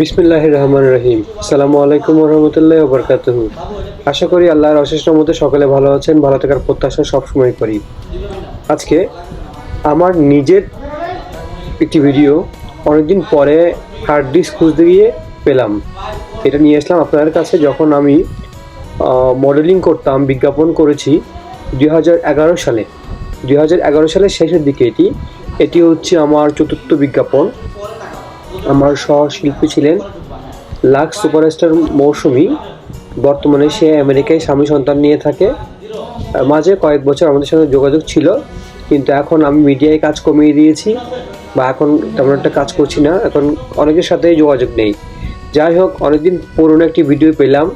বিসমিল্লাহ রহমান রহিম সালামু আলাইকুম রহমতুল্লাহ বরকাত আশা করি আল্লাহর অশেষ মধ্যে সকলে ভালো আছেন, ভালো থাকার প্রত্যাশা সবসময় করি। আজকে আমার নিজের একটি ভিডিও, অনেকদিন পরে হার্ড ডিস্ক খুঁজতে গিয়ে পেলাম। এটা নিয়ে আসলাম আপনাদের কাছে যখন আমি মডেলিং করতাম, বিজ্ঞাপন করেছি দুই হাজার এগারো সালে। দুই হাজার এগারো সালের শেষের দিকে এটি এটি হচ্ছে আমার চতুর্থ বিজ্ঞাপন। আমার সহশিল্পী ছিলেন লাক্স সুপারস্টার মৌসুমি। বর্তমানে সে আমেরিকায় স্বামী সন্তান নিয়ে থাকে। মাঝে কয়েক বছর আমাদের সাথে যোগাযোগ ছিল, কিন্তু এখন আমি মিডিয়ায় কাজ কমিয়ে দিয়েছি বা এখন তেমন একটা কাজ করছি না। এখন অনেকের সাথেই যোগাযোগ নেই। যাই হোক, অনেকদিন পুরনো একটি ভিডিও পেলাম।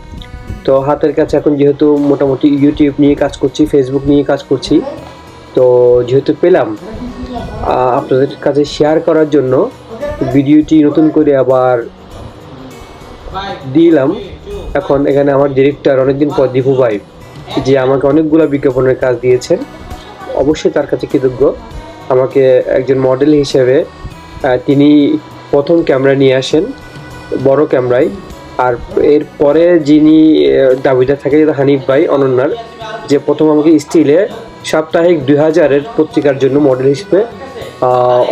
তো হাতের কাছে এখন যেহেতু মোটামুটি ইউটিউব নিয়ে কাজ করছি ফেসবুক নিয়ে কাজ করছি, তো যেহেতু পেলাম আপনাদের কাছে শেয়ার করার জন্য ভিডিওটি নতুন করে আবার দিলাম। এখন এখানে আমার ডিরেক্টর অনেকদিন পর দীপু ভাই, যে আমাকে অনেকগুলো বিজ্ঞাপনের কাজ দিয়েছেন। অবশ্যই তার কাছে কৃতজ্ঞ। আমাকে একজন মডেল হিসেবে তিনি প্রথম ক্যামেরা নিয়ে আসেন, বড় ক্যামেরায় আর এর পরে যিনি দাবিদার থাকে হানিফ ভাই, অনন্যার, যে প্রথম আমাকে স্টিলে সাপ্তাহিক দুই হাজারের পত্রিকার জন্য মডেল হিসেবে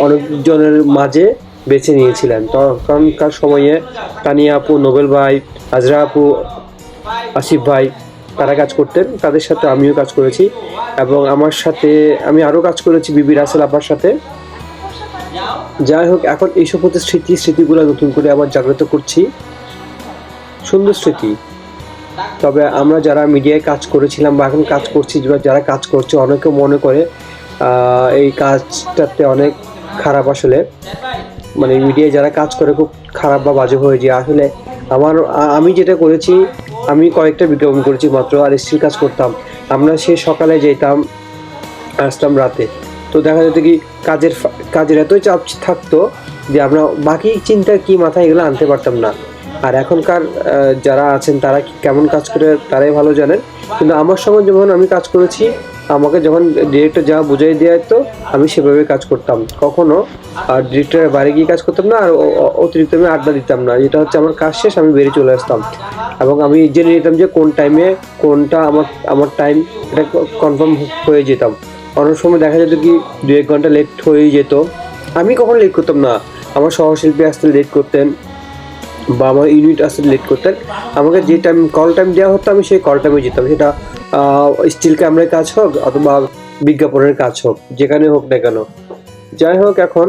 অনেকজনের মাঝে বেছে নিয়েছিলেন। তখনকার সময়ে তানিয়া আপু, নোবেল ভাই, আজরা আপু, আসিফ ভাই, তারা কাজ করতেন। তাদের সাথে আমিও কাজ করেছি। এবং আমার সাথে আমি আরও কাজ করেছি বিবি রাসেল আপার সাথে। যাই হোক, এখন এইসব হতে স্মৃতি স্মৃতিগুলো নতুন করে আবার জাগ্রত করছি। সুন্দর স্মৃতি। তবে আমরা যারা মিডিয়ায় কাজ করেছিলাম বা এখন কাজ করছি বা যারা কাজ করছে অনেকে মনে করে এই কাজটাতে অনেক খারাপ আসলে। মানে মিডিয়ায় যারা কাজ করে খুব খারাপ বা বাজে হয়ে যায়। আসলে আমার আমি যেটা করেছি, আমি কয়েকটা বিজ্ঞাপন করেছি মাত্র আর স্টিল কাজ করতাম। আমরা সে সকালে যেতাম, আসতাম রাতে। তো দেখা যেত কি কাজের কাজের এতই চাপ থাকতো যে আমরা বাকি চিন্তা কি মাথায় এগুলো আনতে পারতাম না। আর এখনকার যারা আছেন, তারা কেমন কাজ করে, তারাই ভালো জানেন। কিন্তু আমার সময় যখন আমি কাজ করেছি, আমাকে যখন ডিরেক্টর যা বুঝাই দেওয়া তো, আমি সেভাবে কাজ করতাম। কখনো আর ডিরেক্টরের বাইরে গিয়ে কাজ করতাম না, আর অতিরিক্ত আমি আড্ডা দিতাম না। যেটা হচ্ছে, আমার কাজ শেষ, আমি বেরিয়ে চলে আসতাম। এবং আমি জেনে নিতাম যে কোন টাইমে কোনটা আমার আমার টাইম এটা কনফার্ম হয়ে যেতাম। অনেক সময় দেখা যেত কি দু এক ঘণ্টা লেট হয়ে যেত। আমি কখনো লেট করতাম না। আমার সহশিল্পী আসতে লেট করতেন। বা আমার ইউনিট আসতে লেট করতেন আমাকে যে টাইম কল টাইম দেওয়া হতো, আমি সেই কল টাইমে যেতাম। সেটা স্টিল ক্যামেরার কাজ হোক অথবা বিজ্ঞাপনের কাজ হোক, যেখানে হোক না কেন। যাই হোক, এখন